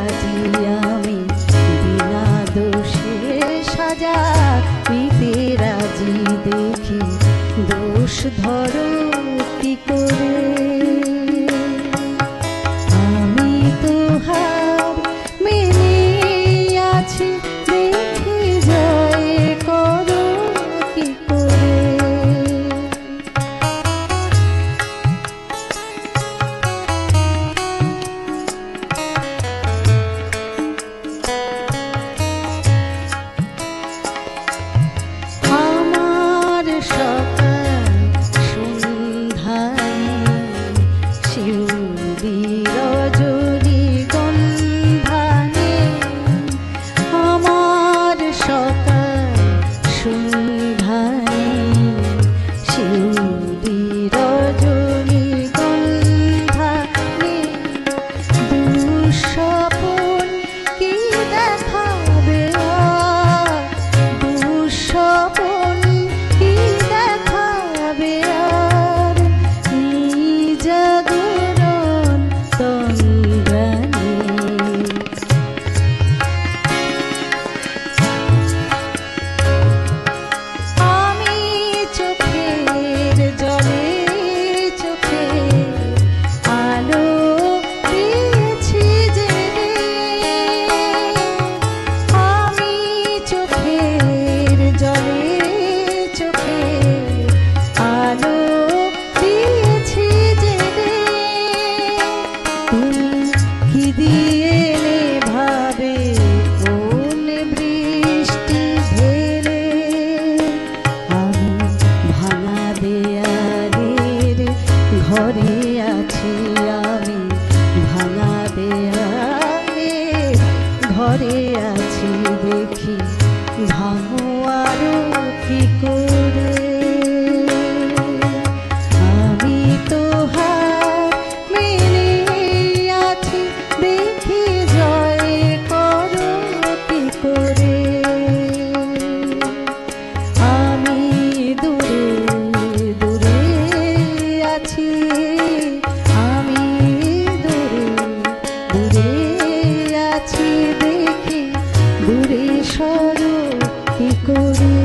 আজি আমি দোষে সাজা রাজি দেখি। দোষ ধরতি করে? ঘরে আছি আমি ভাঙা দেয়ালে ঘরে আছি Good evening.